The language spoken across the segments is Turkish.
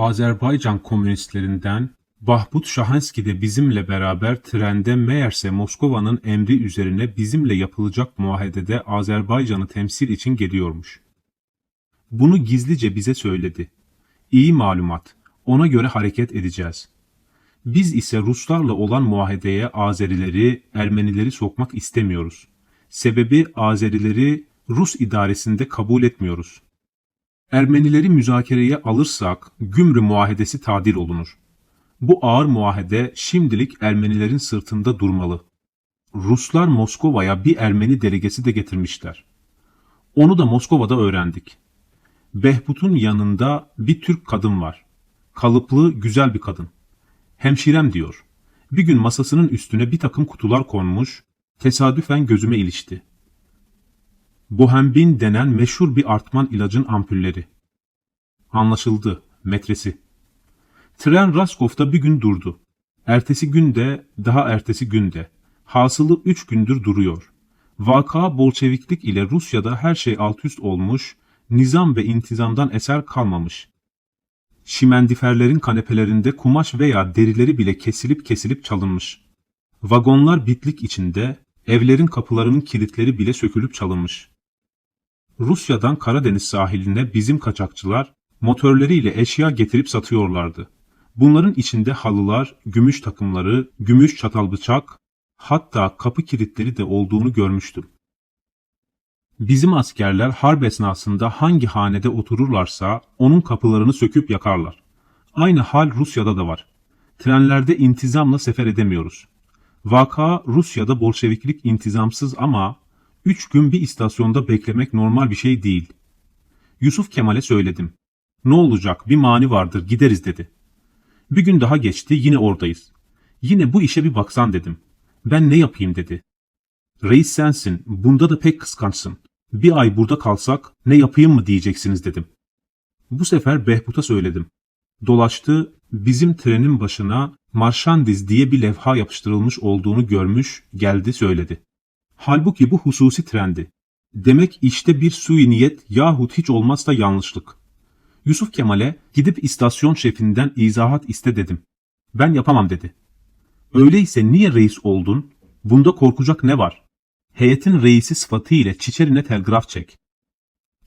Azerbaycan komünistlerinden Bahbut Şahanski de bizimle beraber trende meğerse Moskova'nın emri üzerine bizimle yapılacak muahedede Azerbaycan'ı temsil için geliyormuş. Bunu gizlice bize söyledi. İyi malumat. Ona göre hareket edeceğiz. Biz ise Ruslarla olan muahedeye Azerileri, Ermenileri sokmak istemiyoruz. Sebebi Azerileri Rus idaresinde kabul etmiyoruz. Ermenileri müzakereye alırsak Gümrü muahedesi tadil olunur. Bu ağır muahede şimdilik Ermenilerin sırtında durmalı. Ruslar Moskova'ya bir Ermeni delegesi de getirmişler. Onu da Moskova'da öğrendik. Behbut'un yanında bir Türk kadın var. Kalıplı, güzel bir kadın. Hemşirem diyor. Bir gün masasının üstüne bir takım kutular konmuş, tesadüfen gözüme ilişti. Bohembin denen meşhur bir artman ilacın ampulleri. Anlaşıldı, metresi. Tren Raskov'da bir gün durdu. Ertesi günde, daha ertesi günde. Hasılı üç gündür duruyor. Vaka Bolşeviklik ile Rusya'da her şey alt üst olmuş, nizam ve intizamdan eser kalmamış. Şimendiferlerin kanepelerinde kumaş veya derileri bile kesilip kesilip çalınmış. Vagonlar bitlik içinde, evlerin kapılarının kilitleri bile sökülüp çalınmış. Rusya'dan Karadeniz sahiline bizim kaçakçılar motorlarıyla eşya getirip satıyorlardı. Bunların içinde halılar, gümüş takımları, gümüş çatal bıçak, hatta kapı kilitleri de olduğunu görmüştüm. Bizim askerler harp esnasında hangi hanede otururlarsa onun kapılarını söküp yakarlar. Aynı hal Rusya'da da var. Trenlerde intizamla sefer edemiyoruz. Vaka Rusya'da Bolşeviklik intizamsız ama üç gün bir istasyonda beklemek normal bir şey değil. Yusuf Kemal'e söyledim. Ne olacak bir mani vardır gideriz dedi. Bir gün daha geçti yine oradayız. Yine bu işe bir baksan dedim. Ben ne yapayım dedi. Reis sensin bunda da pek kıskançsın. Bir ay burada kalsak ne yapayım mı diyeceksiniz dedim. Bu sefer Behbut'a söyledim. Dolaştı bizim trenin başına marşandiz diye bir levha yapıştırılmış olduğunu görmüş geldi söyledi. Halbuki bu hususi trendi. Demek işte bir sui niyet yahut hiç olmazsa yanlışlık. Yusuf Kemal'e gidip istasyon şefinden izahat iste dedim. Ben yapamam dedi. Öyleyse niye reis oldun? Bunda korkacak ne var? Heyetin reisi sıfatı ile Çiçerin'e telgraf çek.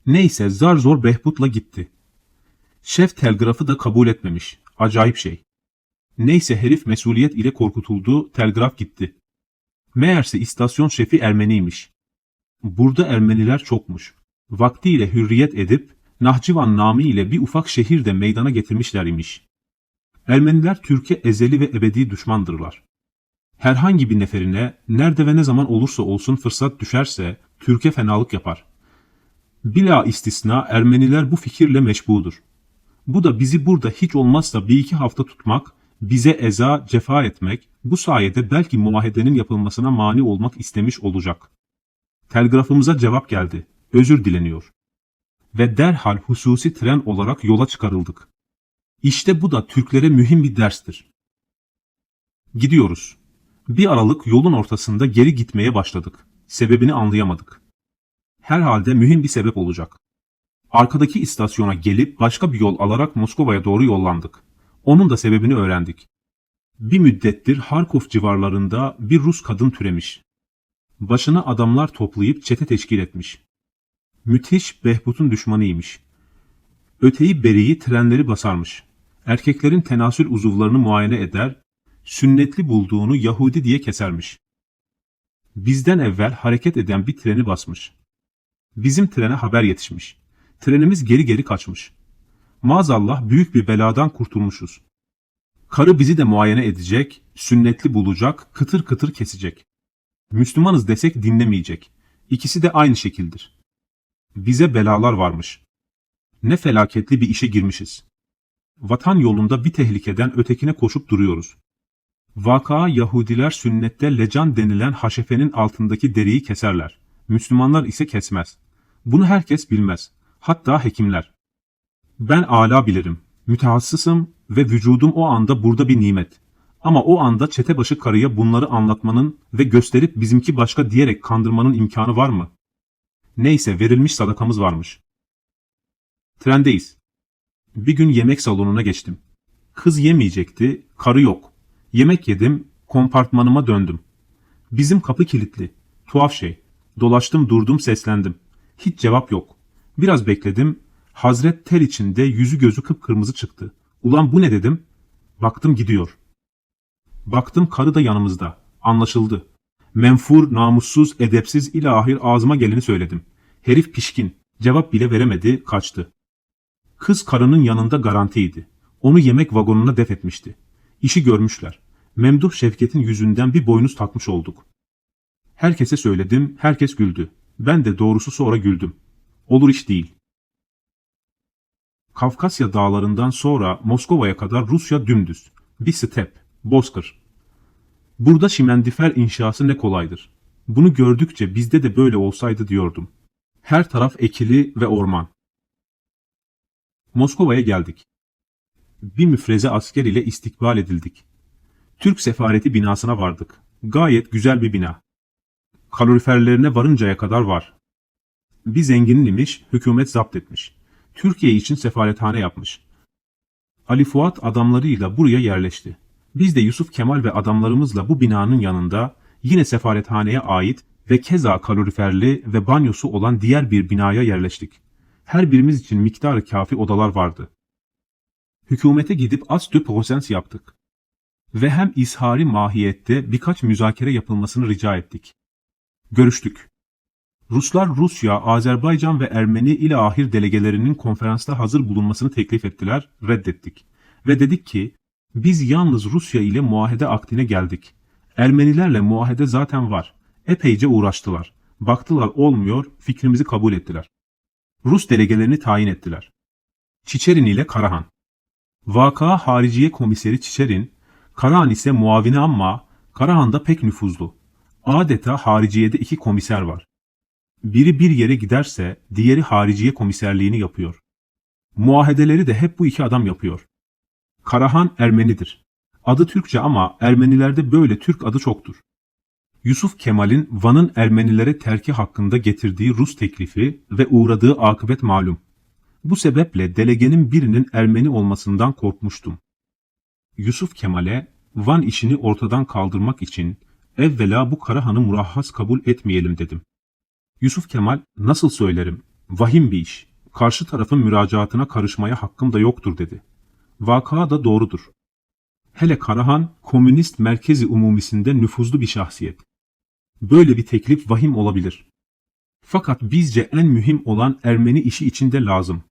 Neyse zar zor Behbut'la gitti. Şef telgrafı da kabul etmemiş. Acayip şey. Neyse herif mesuliyet ile korkutuldu, telgraf gitti. Meğerse istasyon şefi Ermeniymiş. Burada Ermeniler çokmuş. Vaktiyle hürriyet edip Nahçıvan namı ile bir ufak şehir de meydana getirmişler imiş. Ermeniler Türkiye ezeli ve ebedi düşmandırlar. Herhangi bir neferine nerede ve ne zaman olursa olsun fırsat düşerse Türkiye fenalık yapar. Bila istisna Ermeniler bu fikirle meşbudur. Bu da bizi burada hiç olmazsa bir iki hafta tutmak, bize eza, cefa etmek, bu sayede belki muahedenin yapılmasına mani olmak istemiş olacak. Telgrafımıza cevap geldi. Özür dileniyor. Ve derhal hususi tren olarak yola çıkarıldık. İşte bu da Türklere mühim bir derstir. Gidiyoruz. Bir aralık yolun ortasında geri gitmeye başladık. Sebebini anlayamadık. Herhalde mühim bir sebep olacak. Arkadaki istasyona gelip başka bir yol alarak Moskova'ya doğru yollandık. Onun da sebebini öğrendik. Bir müddettir Harkov civarlarında bir Rus kadın türemiş. Başına adamlar toplayıp çete teşkil etmiş. Müthiş Behbut'un düşmanıymış. Öteyi beriyi trenleri basarmış. Erkeklerin tenasül uzuvlarını muayene eder, sünnetli bulduğunu Yahudi diye kesermiş. Bizden evvel hareket eden bir treni basmış. Bizim trene haber yetişmiş. Trenimiz geri geri kaçmış. Maazallah büyük bir beladan kurtulmuşuz. Karı bizi de muayene edecek, sünnetli bulacak, kıtır kıtır kesecek. Müslümanız desek dinlemeyecek. İkisi de aynı şekildir. Bize belalar varmış. Ne felaketli bir işe girmişiz. Vatan yolunda bir tehlikeden ötekine koşup duruyoruz. Vaka Yahudiler sünnette lecan denilen haşefenin altındaki deriyi keserler. Müslümanlar ise kesmez. Bunu herkes bilmez. Hatta hekimler. Ben ala bilirim. Mütehassısım ve vücudum o anda burada bir nimet. Ama o anda çetebaşı karıya bunları anlatmanın ve gösterip bizimki başka diyerek kandırmanın imkanı var mı? Neyse verilmiş sadakamız varmış. Trendeyiz. Bir gün yemek salonuna geçtim. Kız yemeyecekti, karı yok. Yemek yedim, kompartmanıma döndüm. Bizim kapı kilitli. Tuhaf şey. Dolaştım durdum seslendim. Hiç cevap yok. Biraz bekledim. Hazret ter içinde yüzü gözü kıpkırmızı çıktı. Ulan bu ne dedim. Baktım gidiyor. Baktım karı da yanımızda. Anlaşıldı. Menfur, namussuz, edepsiz ilahir ağzıma geleni söyledim. Herif pişkin. Cevap bile veremedi, kaçtı. Kız karının yanında garantiydi. Onu yemek vagonuna def etmişti. İşi görmüşler. Memduh Şevket'in yüzünden bir boynuz takmış olduk. Herkese söyledim, herkes güldü. Ben de doğrusu sonra güldüm. Olur iş değil. Kafkasya dağlarından sonra Moskova'ya kadar Rusya dümdüz. Bir step, bozkır. Burada şimendifer inşası ne kolaydır. Bunu gördükçe bizde de böyle olsaydı diyordum. Her taraf ekili ve orman. Moskova'ya geldik. Bir müfreze asker ile istikbal edildik. Türk sefareti binasına vardık. Gayet güzel bir bina. Kaloriferlerine varıncaya kadar var. Bir zenginin imiş, hükümet zapt etmiş. Türkiye için sefalethane yapmış. Ali Fuat adamlarıyla buraya yerleşti. Biz de Yusuf Kemal ve adamlarımızla bu binanın yanında yine sefarethaneye ait ve keza kaloriferli ve banyosu olan diğer bir binaya yerleştik. Her birimiz için miktarı kafi odalar vardı. Hükümete gidip as de prosens yaptık. Ve hem ishari mahiyette birkaç müzakere yapılmasını rica ettik. Görüştük. Ruslar Rusya, Azerbaycan ve Ermeni ile ahir delegelerinin konferansta hazır bulunmasını teklif ettiler, reddettik. Ve dedik ki, biz yalnız Rusya ile muahede akdine geldik. Ermenilerle muahede zaten var. Epeyce uğraştılar. Baktılar olmuyor, fikrimizi kabul ettiler. Rus delegelerini tayin ettiler. Çiçerin ile Karahan. Vaka Hariciye Komiseri Çiçerin, Karahan ise muavini ama Karahan da pek nüfuzlu. Adeta hariciyede iki komiser var. Biri bir yere giderse diğeri hariciye komiserliğini yapıyor. Muahedeleri de hep bu iki adam yapıyor. Karahan Ermenidir. Adı Türkçe ama Ermenilerde böyle Türk adı çoktur. Yusuf Kemal'in Van'ın Ermenilere terki hakkında getirdiği Rus teklifi ve uğradığı akıbet malum. Bu sebeple delegenin birinin Ermeni olmasından korkmuştum. Yusuf Kemal'e Van işini ortadan kaldırmak için evvela bu Karahan'ı murahhas kabul etmeyelim dedim. Yusuf Kemal nasıl söylerim vahim bir iş karşı tarafın müracaatına karışmaya hakkım da yoktur dedi. Vaka da doğrudur. Hele Karahan komünist merkezi umumisinde nüfuzlu bir şahsiyet. Böyle bir teklif vahim olabilir. Fakat bizce en mühim olan Ermeni işi içinde lazım.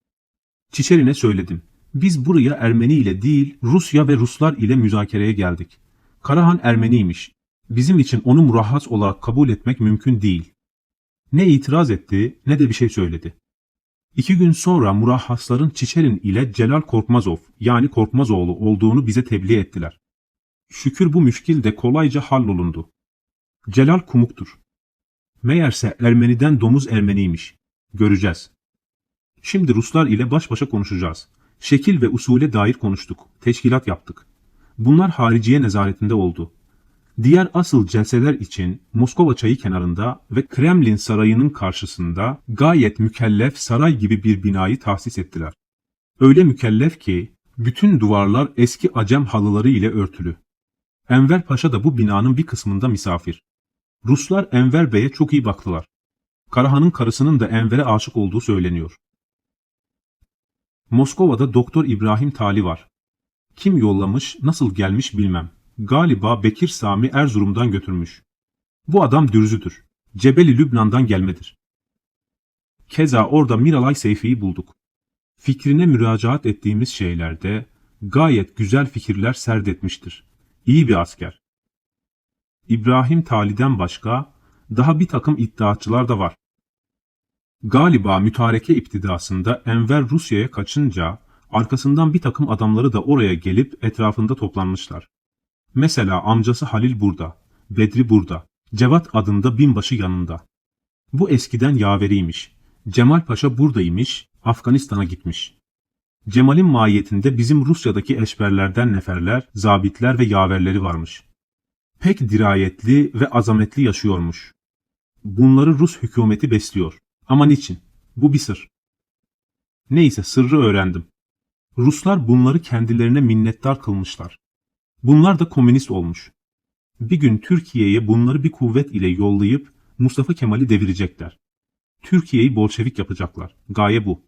Çiçerine söyledim. Biz buraya Ermeni ile değil Rusya ve Ruslar ile müzakereye geldik. Karahan Ermeniymiş. Bizim için onu murahhas olarak kabul etmek mümkün değil. Ne itiraz etti ne de bir şey söyledi. İki gün sonra murahhasların Çiçerin ile Celal Korkmazov yani Korkmazoğlu olduğunu bize tebliğ ettiler. Şükür bu müşkil de kolayca hallolundu. Celal Kumuk'tur. Meğerse Ermeniden domuz Ermeniymiş. Göreceğiz. Şimdi Ruslar ile baş başa konuşacağız. Şekil ve usule dair konuştuk. Teşkilat yaptık. Bunlar hariciye nezaretinde oldu. Diğer asıl celseler için Moskova çayı kenarında ve Kremlin sarayının karşısında gayet mükellef saray gibi bir binayı tahsis ettiler. Öyle mükellef ki bütün duvarlar eski acem halıları ile örtülü. Enver Paşa da bu binanın bir kısmında misafir. Ruslar Enver Bey'e çok iyi baktılar. Karahan'ın karısının da Enver'e aşık olduğu söyleniyor. Moskova'da Doktor İbrahim Tali var. Kim yollamış, nasıl gelmiş bilmem. Galiba Bekir Sami Erzurum'dan götürmüş. Bu adam dürzüdür. Cebeli Lübnan'dan gelmedir. Keza orada Miralay Seyfi'yi bulduk. Fikrine müracaat ettiğimiz şeylerde gayet güzel fikirler serdetmiştir. İyi bir asker. İbrahim Tali'den başka daha bir takım iddiatçılar da var. Galiba mütareke iptidasında Enver Rusya'ya kaçınca arkasından bir takım adamları da oraya gelip etrafında toplanmışlar. Mesela amcası Halil burada, Bedri burada, Cevat adında binbaşı yanında. Bu eskiden yaveriymiş. Cemal Paşa buradaymış, Afganistan'a gitmiş. Cemal'in mahiyetinde bizim Rusya'daki eşberlerden neferler, zabitler ve yaverleri varmış. Pek dirayetli ve azametli yaşıyormuş. Bunları Rus hükümeti besliyor. Ama niçin? Bu bir sır. Neyse sırrı öğrendim. Ruslar bunları kendilerine minnettar kılmışlar. Bunlar da komünist olmuş. Bir gün Türkiye'ye bunları bir kuvvet ile yollayıp Mustafa Kemal'i devirecekler. Türkiye'yi Bolşevik yapacaklar. Gaye bu.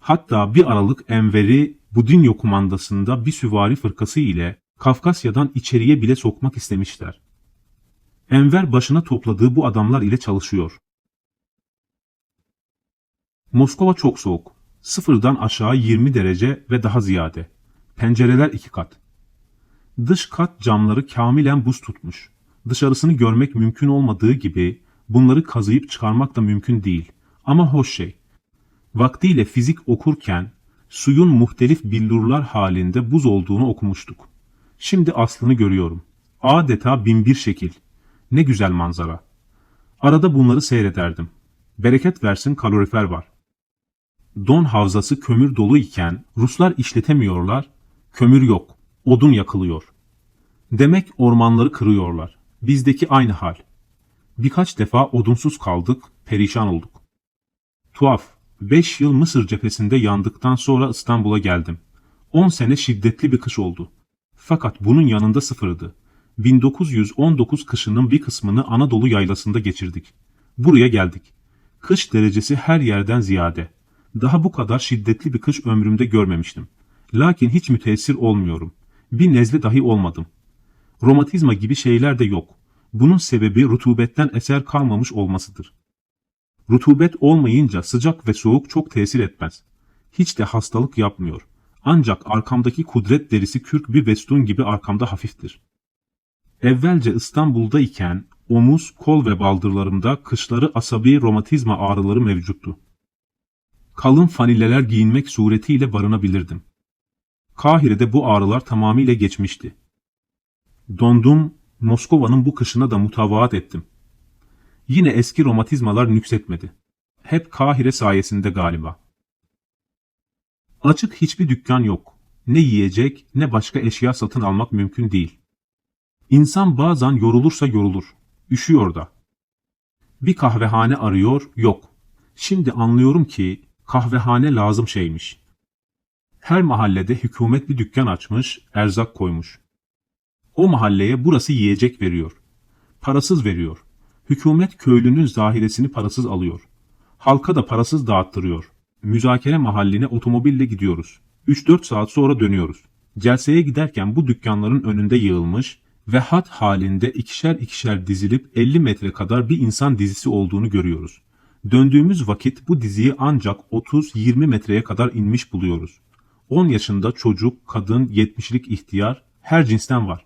Hatta bir aralık Enver'i Budinyo kumandasında bir süvari fırkası ile Kafkasya'dan içeriye bile sokmak istemişler. Enver başına topladığı bu adamlar ile çalışıyor. Moskova çok soğuk. Sıfırdan aşağı 20 derece ve daha ziyade. Pencereler iki kat. Dış kat camları kamilen buz tutmuş. Dışarısını görmek mümkün olmadığı gibi bunları kazıyıp çıkarmak da mümkün değil. Ama hoş şey. Vaktiyle fizik okurken suyun muhtelif billurlar halinde buz olduğunu okumuştuk. Şimdi aslını görüyorum. Adeta binbir şekil. Ne güzel manzara. Arada bunları seyrederdim. Bereket versin kalorifer var. Don havzası kömür dolu iken Ruslar işletemiyorlar, kömür yok, odun yakılıyor. Demek ormanları kırıyorlar. Bizdeki aynı hal. Birkaç defa odunsuz kaldık, perişan olduk. Tuhaf, 5 yıl Mısır cephesinde yandıktan sonra İstanbul'a geldim. 10 sene şiddetli bir kış oldu. Fakat bunun yanında sıfırdı. 1919 kışının bir kısmını Anadolu yaylasında geçirdik. Buraya geldik. Kış derecesi her yerden ziyade. Daha bu kadar şiddetli bir kış ömrümde görmemiştim. Lakin hiç müteessir olmuyorum. Bir nezle dahi olmadım. Romatizma gibi şeyler de yok. Bunun sebebi rutubetten eser kalmamış olmasıdır. Rutubet olmayınca sıcak ve soğuk çok tesir etmez. Hiç de hastalık yapmıyor. Ancak arkamdaki kudret derisi kürk bir vestun gibi arkamda hafiftir. Evvelce İstanbul'da iken omuz, kol ve baldırlarımda kışları asabi romatizma ağrıları mevcuttu. Kalın fanileler giyinmek suretiyle barınabilirdim. Kahire'de bu ağrılar tamamıyla geçmişti. Dondum, Moskova'nın bu kışına da mutavaat ettim. Yine eski romatizmalar nüksetmedi. Hep Kahire sayesinde galiba. Açık hiçbir dükkan yok. Ne yiyecek ne başka eşya satın almak mümkün değil. İnsan bazen yorulursa yorulur. Üşüyor da. Bir kahvehane arıyor, yok. Şimdi anlıyorum ki kahvehane lazım şeymiş. Her mahallede hükümet bir dükkan açmış, erzak koymuş. O mahalleye burası yiyecek veriyor. Parasız veriyor. Hükümet köylünün zahiresini parasız alıyor. Halka da parasız dağıttırıyor. Müzakere mahalline otomobille gidiyoruz. 3-4 saat sonra dönüyoruz. Celseye giderken bu dükkanların önünde yığılmış ve hat halinde ikişer ikişer dizilip 50 metre kadar bir insan dizisi olduğunu görüyoruz. Döndüğümüz vakit bu diziyi ancak 30-20 metreye kadar inmiş buluyoruz. 10 yaşında çocuk, kadın, 70'lik ihtiyar her cinsten var.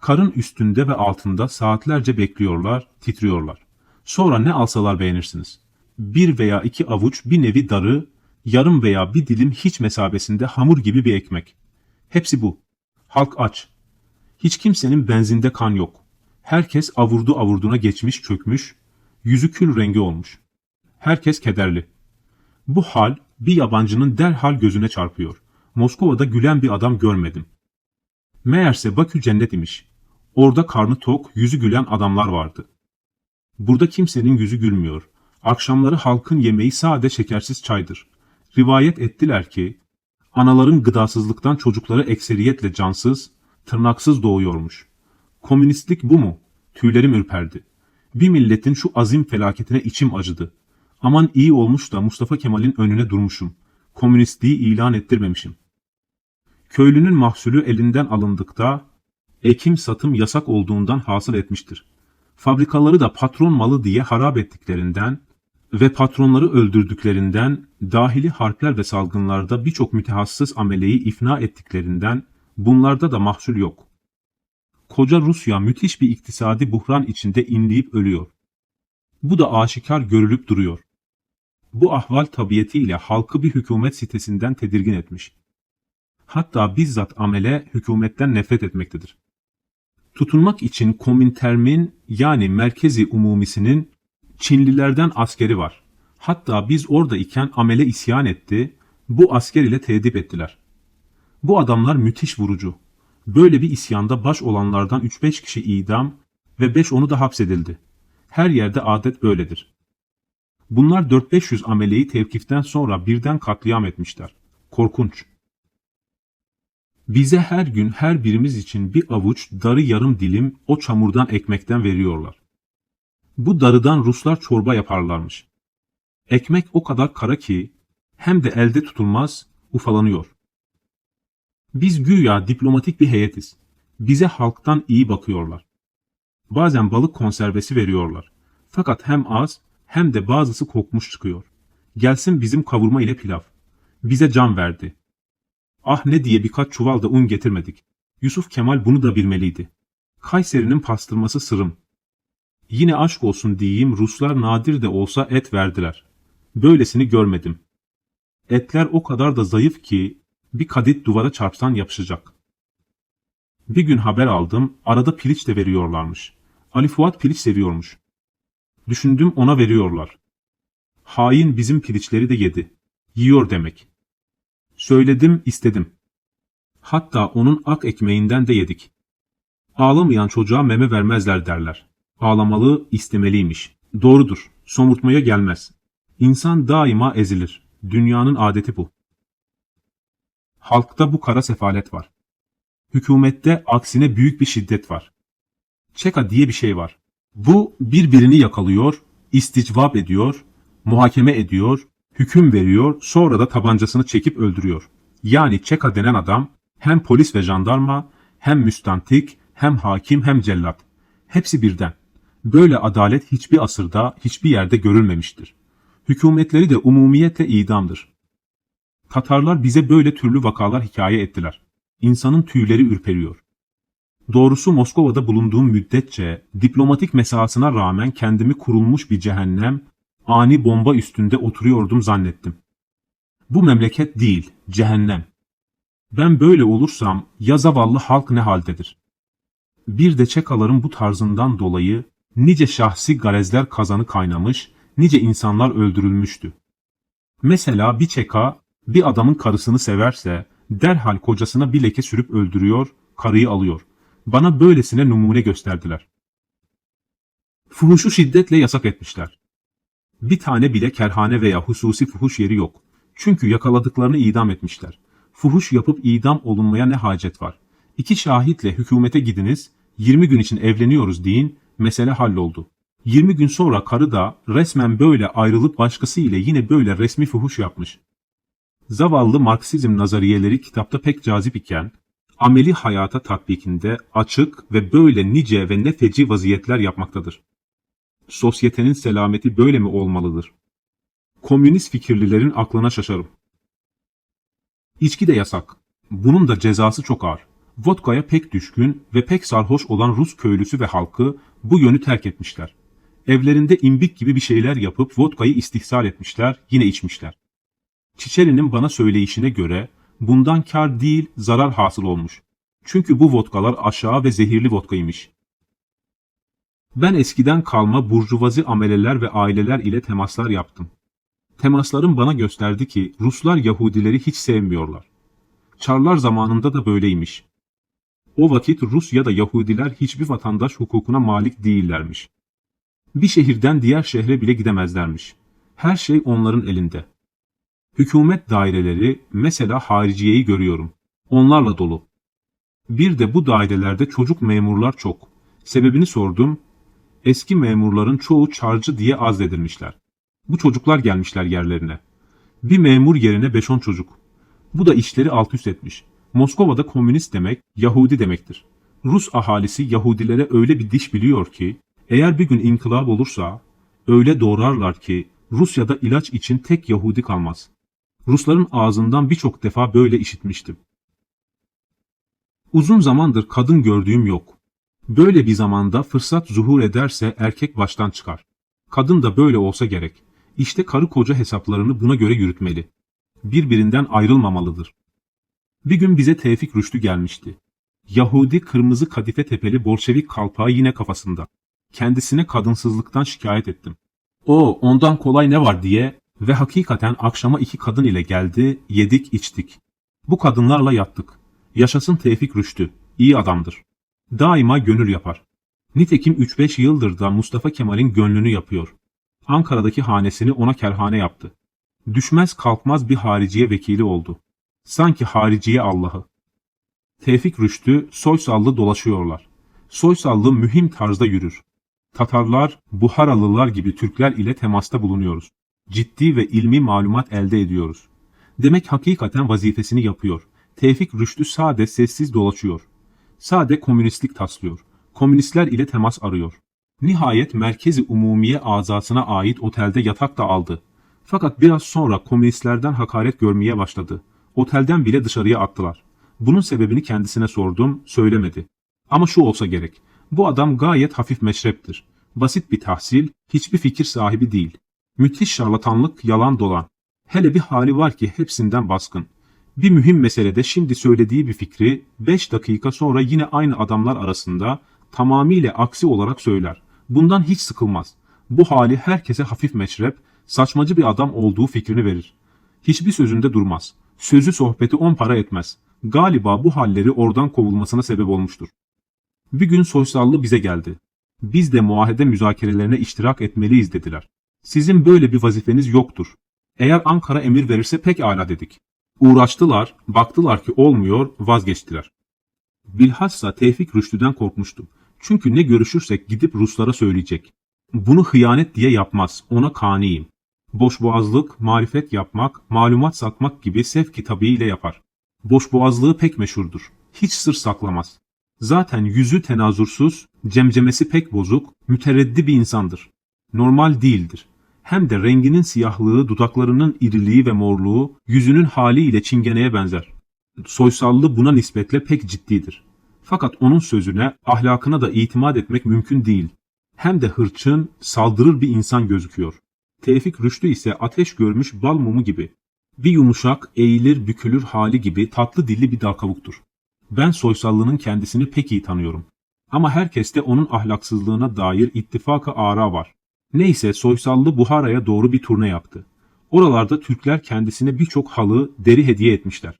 Karın üstünde ve altında saatlerce bekliyorlar, titriyorlar. Sonra ne alsalar beğenirsiniz. Bir veya iki avuç bir nevi darı, yarım veya bir dilim hiç mesabesinde hamur gibi bir ekmek. Hepsi bu. Halk aç. Hiç kimsenin benzinde kan yok. Herkes avurdu avurduna geçmiş çökmüş, yüzü kül rengi olmuş. Herkes kederli. Bu hal bir yabancının derhal gözüne çarpıyor. Moskova'da gülen bir adam görmedim. Meğerse Bakü cennet imiş. Orada karnı tok, yüzü gülen adamlar vardı. Burada kimsenin yüzü gülmüyor. Akşamları halkın yemeği sade şekersiz çaydır. Rivayet ettiler ki, anaların gıdasızlıktan çocukları ekseriyetle cansız, tırnaksız doğuyormuş. Komünistlik bu mu? Tüylerim ürperdi. Bir milletin şu azim felaketine içim acıdı. Aman iyi olmuş da Mustafa Kemal'in önüne durmuşum. Komünistliği ilan ettirmemişim. Köylünün mahsulü elinden alındıkta ekim satım yasak olduğundan hasıl etmiştir. Fabrikaları da patron malı diye harap ettiklerinden ve patronları öldürdüklerinden, dahili harpler ve salgınlarda birçok mütehassıs ameleyi ifna ettiklerinden bunlarda da mahsul yok. Koca Rusya müthiş bir iktisadi buhran içinde inleyip ölüyor. Bu da aşikar görülüp duruyor. Bu ahval tabiyetiyle halkı bir hükümet sitesinden tedirgin etmiş. Hatta bizzat amele hükümetten nefret etmektedir. Tutunmak için Komintern'in yani Merkezi Umumisi'nin Çinlilerden askeri var. Hatta biz orada iken amele isyan etti, bu asker ile tedip ettiler. Bu adamlar müthiş vurucu. Böyle bir isyanda baş olanlardan 3-5 kişi idam ve 5-10'u da hapsedildi. Her yerde adet böyledir. Bunlar 4-500 ameleyi tevkiften sonra birden katliam etmişler. Korkunç. Bize her gün her birimiz için bir avuç darı yarım dilim o çamurdan ekmekten veriyorlar. Bu darıdan Ruslar çorba yaparlarmış. Ekmek o kadar kara ki hem de elde tutulmaz ufalanıyor. Biz güya diplomatik bir heyetiz. Bize halktan iyi bakıyorlar. Bazen balık konservesi veriyorlar. Fakat hem az hem de bazısı kokmuş çıkıyor. Gelsin bizim kavurma ile pilav. Bize can verdi. Ah ne diye birkaç çuval da un getirmedik. Yusuf Kemal bunu da bilmeliydi. Kayseri'nin pastırması sırım. Yine aşk olsun diyeyim Ruslar nadir de olsa et verdiler. Böylesini görmedim. Etler o kadar da zayıf ki bir kadit duvara çarpsan yapışacak. Bir gün haber aldım, arada piliç de veriyorlarmış. Ali Fuat piliç seviyormuş. Düşündüm ona veriyorlar. Hain bizim piliçleri de yedi. Yiyor demek. Söyledim, istedim. Hatta onun ak ekmeğinden de yedik. Ağlamayan çocuğa meme vermezler derler. Ağlamalı, istemeliymiş. Doğrudur, somurtmaya gelmez. İnsan daima ezilir. Dünyanın adeti bu. Halkta bu kara sefalet var. Hükümette aksine büyük bir şiddet var. Çeka diye bir şey var. Bu birbirini yakalıyor, isticvap ediyor, muhakeme ediyor, hüküm veriyor, sonra da tabancasını çekip öldürüyor. Yani Çeka denen adam hem polis ve jandarma, hem müstantik, hem hakim hem cellat. Hepsi birden. Böyle adalet hiçbir asırda, hiçbir yerde görülmemiştir. Hükümetleri de umumiyetle idamdır. Tatarlar bize böyle türlü vakalar hikaye ettiler. İnsanın tüyleri ürperiyor. Doğrusu Moskova'da bulunduğum müddetçe diplomatik mesasına rağmen kendimi kurulmuş bir cehennem, ani bomba üstünde oturuyordum zannettim. Bu memleket değil, cehennem. Ben böyle olursam ya zavallı halk ne haldedir? Bir de Çekaların bu tarzından dolayı nice şahsi garezler kazanı kaynamış, nice insanlar öldürülmüştü. Mesela bir Çeka bir adamın karısını severse derhal kocasına bir leke sürüp öldürüyor, karıyı alıyor. Bana böylesine numune gösterdiler. Fuhuşu şiddetle yasak etmişler. Bir tane bile kerhane veya hususi fuhuş yeri yok. Çünkü yakaladıklarını idam etmişler. Fuhuş yapıp idam olunmaya ne hacet var? İki şahitle hükümete gidiniz, 20 gün için evleniyoruz deyin, mesele halloldu. 20 gün sonra karı da resmen böyle ayrılıp başkası ile yine böyle resmi fuhuş yapmış. Zavallı Marksizm nazariyeleri kitapta pek cazip iken, ameli hayata tatbikinde açık ve böyle nice ve ne feci vaziyetler yapmaktadır. Sosyetenin selameti böyle mi olmalıdır? Komünist fikirlilerin aklına şaşarım. İçki de yasak. Bunun da cezası çok ağır. Vodka'ya pek düşkün ve pek sarhoş olan Rus köylüsü ve halkı bu yönü terk etmişler. Evlerinde imbik gibi bir şeyler yapıp vodkayı istihsal etmişler, yine içmişler. Çiçeri'nin bana söyleyişine göre bundan kar değil zarar hasıl olmuş. Çünkü bu vodkalar aşağı ve zehirli vodkaymış. Ben eskiden kalma burjuvazi ameleler ve aileler ile temaslar yaptım. Temaslarım bana gösterdi ki Ruslar Yahudileri hiç sevmiyorlar. Çarlar zamanında da böyleymiş. O vakit Rus ya da Yahudiler hiçbir vatandaş hukukuna malik değillermiş. Bir şehirden diğer şehre bile gidemezlermiş. Her şey onların elinde. Hükümet daireleri, mesela hariciyeyi görüyorum. Onlarla dolu. Bir de bu dairelerde çocuk memurlar çok. Sebebini sordum. Eski memurların çoğu çarcı diye azledilmişler. Bu çocuklar gelmişler yerlerine. Bir memur yerine 5-10 çocuk. Bu da işleri alt üst etmiş. Moskova'da komünist demek Yahudi demektir. Rus ahalisi Yahudilere öyle bir diş biliyor ki, eğer bir gün inkılap olursa, öyle doğrarlar ki Rusya'da ilaç için tek Yahudi kalmaz. Rusların ağzından birçok defa böyle işitmiştim. Uzun zamandır kadın gördüğüm yok. Böyle bir zamanda fırsat zuhur ederse erkek baştan çıkar. Kadın da böyle olsa gerek. İşte karı koca hesaplarını buna göre yürütmeli. Birbirinden ayrılmamalıdır. Bir gün bize Tevfik Rüştü gelmişti. Yahudi kırmızı kadife tepeli Bolşevik kalpağı yine kafasında. Kendisine kadınsızlıktan şikayet ettim. O ondan kolay ne var diye ve hakikaten akşama iki kadın ile geldi, yedik içtik. Bu kadınlarla yattık. Yaşasın Tevfik Rüştü, iyi adamdır. Daima gönül yapar. Nitekim 3-5 yıldır da Mustafa Kemal'in gönlünü yapıyor. Ankara'daki hanesini ona kerhane yaptı. Düşmez kalkmaz bir hariciye vekili oldu. Sanki hariciye Allah'ı. Tevfik Rüştü Soysallı dolaşıyorlar. Soysallı mühim tarzda yürür. Tatarlar, Buharalılar gibi Türkler ile temasta bulunuyoruz. Ciddi ve ilmi malumat elde ediyoruz. Demek hakikaten vazifesini yapıyor. Tevfik Rüştü sade sessiz dolaşıyor. Sade komünistlik taslıyor. Komünistler ile temas arıyor. Nihayet Merkezi Umumiye azasına ait otelde yatak da aldı. Fakat biraz sonra komünistlerden hakaret görmeye başladı. Otelden bile dışarıya attılar. Bunun sebebini kendisine sordum, söylemedi. Ama şu olsa gerek. Bu adam gayet hafif meşreptir. Basit bir tahsil, hiçbir fikir sahibi değil. Müthiş şarlatanlık, yalan dolan. Hele bir hali var ki hepsinden baskın. Bir mühim meselede şimdi söylediği bir fikri 5 dakika sonra yine aynı adamlar arasında tamamıyla aksi olarak söyler. Bundan hiç sıkılmaz. Bu hali herkese hafif meşrep, saçmacı bir adam olduğu fikrini verir. Hiçbir sözünde durmaz. Sözü sohbeti on para etmez. Galiba bu halleri oradan kovulmasına sebep olmuştur. Bir gün Soysallı bize geldi. Biz de muahede müzakerelerine iştirak etmeliyiz dediler. Sizin böyle bir vazifeniz yoktur. Eğer Ankara emir verirse pek âlâ dedik. Uğraştılar, baktılar ki olmuyor, vazgeçtiler. Bilhassa Tevfik Rüştü'den korkmuştum. Çünkü ne görüşürsek gidip Ruslara söyleyecek. Bunu hıyanet diye yapmaz, ona kaniyim. Boşboğazlık, marifet yapmak, malumat satmak gibi sevk kitabıyla yapar. Boşboğazlığı pek meşhurdur. Hiç sır saklamaz. Zaten yüzü tenazursuz, cemcemesi pek bozuk, mütereddi bir insandır. Normal değildir. Hem de renginin siyahlığı, dudaklarının iriliği ve morluğu, yüzünün haliyle çingeneye benzer. Soysallı buna nispetle pek ciddidir. Fakat onun sözüne, ahlakına da itimat etmek mümkün değil. Hem de hırçın, saldırır bir insan gözüküyor. Tevfik Rüştü ise ateş görmüş bal mumu gibi. Bir yumuşak, eğilir, bükülür hali gibi tatlı dilli bir dal kavuktur. Ben Soysallının kendisini pek iyi tanıyorum. Ama herkeste onun ahlaksızlığına dair ittifaka ara var. Neyse Soysallı Buhara'ya doğru bir turne yaptı. Oralarda Türkler kendisine birçok halı, deri hediye etmişler.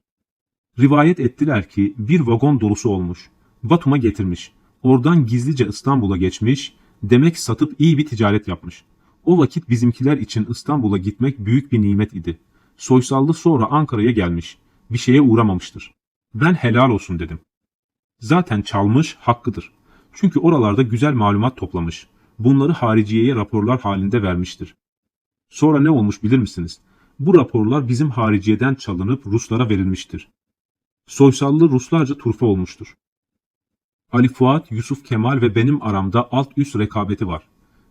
Rivayet ettiler ki bir vagon dolusu olmuş. Batum'a getirmiş. Oradan gizlice İstanbul'a geçmiş. Demek satıp iyi bir ticaret yapmış. O vakit bizimkiler için İstanbul'a gitmek büyük bir nimet idi. Soysallı sonra Ankara'ya gelmiş. Bir şeye uğramamıştır. Ben helal olsun dedim. Zaten çalmış, hakkıdır. Çünkü oralarda güzel malumat toplamış. Bunları hariciyeye raporlar halinde vermiştir. Sonra ne olmuş bilir misiniz? Bu raporlar bizim hariciyeden çalınıp Ruslara verilmiştir. Soysallı Ruslarca turfa olmuştur. Ali Fuat, Yusuf Kemal ve benim aramda alt üst rekabeti var.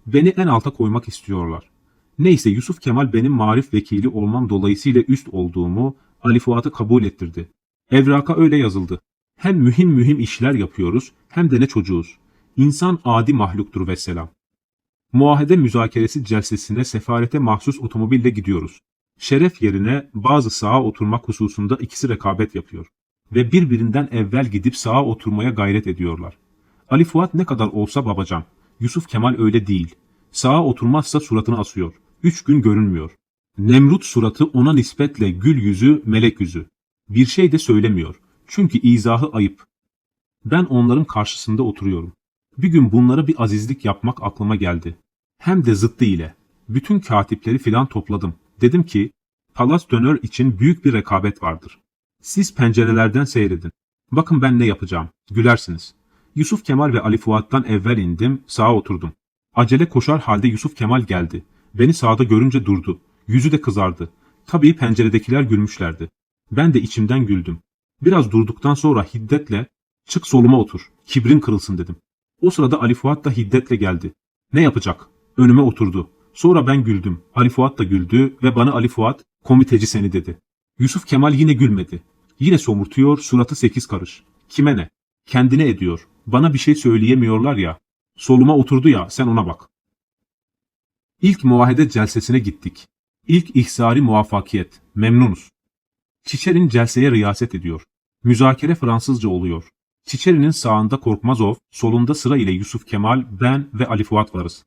Beni en alta koymak istiyorlar. Neyse Yusuf Kemal benim marif vekili olmam dolayısıyla üst olduğumu Ali Fuat'ı kabul ettirdi. Evraka öyle yazıldı. Hem mühim mühim işler yapıyoruz hem de ne çocuğuz. İnsan adi mahluktur vesselam. Muahede müzakeresi celsesine sefarete mahsus otomobille gidiyoruz. Şeref yerine bazı sağa oturmak hususunda ikisi rekabet yapıyor. Ve birbirinden evvel gidip sağa oturmaya gayret ediyorlar. Ali Fuat ne kadar olsa babacan. Yusuf Kemal öyle değil. Sağa oturmazsa suratını asıyor. Üç gün görünmüyor. Nemrut suratı ona nispetle gül yüzü, melek yüzü. Bir şey de söylemiyor. Çünkü izahı ayıp. Ben onların karşısında oturuyorum. Bir gün bunlara bir azizlik yapmak aklıma geldi. Hem de zıttı ile. Bütün katipleri filan topladım. Dedim ki, Palas Dönör için büyük bir rekabet vardır. Siz pencerelerden seyredin. Bakın ben ne yapacağım. Gülersiniz. Yusuf Kemal ve Ali Fuat'tan evvel indim, sağa oturdum. Acele koşar halde Yusuf Kemal geldi. Beni sağda görünce durdu. Yüzü de kızardı. Tabii penceredekiler gülmüşlerdi. Ben de içimden güldüm. Biraz durduktan sonra hiddetle çık soluma otur, kibrin kırılsın dedim. O sırada Ali Fuat da hiddetle geldi. Ne yapacak? Önüme oturdu. Sonra ben güldüm. Ali Fuat da güldü ve bana Ali Fuat komiteci seni dedi. Yusuf Kemal yine gülmedi. Yine somurtuyor, suratı sekiz karış. Kime ne? Kendine ediyor. Bana bir şey söyleyemiyorlar ya. Soluma oturdu ya, sen ona bak. İlk muahede celsesine gittik. İlk ihsari muvaffakiyet. Memnunuz. Çiçer'in celseye riyaset ediyor. Müzakere Fransızca oluyor. Çiçeri'nin sağında Korkmazov, solunda sıra ile Yusuf Kemal, ben ve Ali Fuat varız.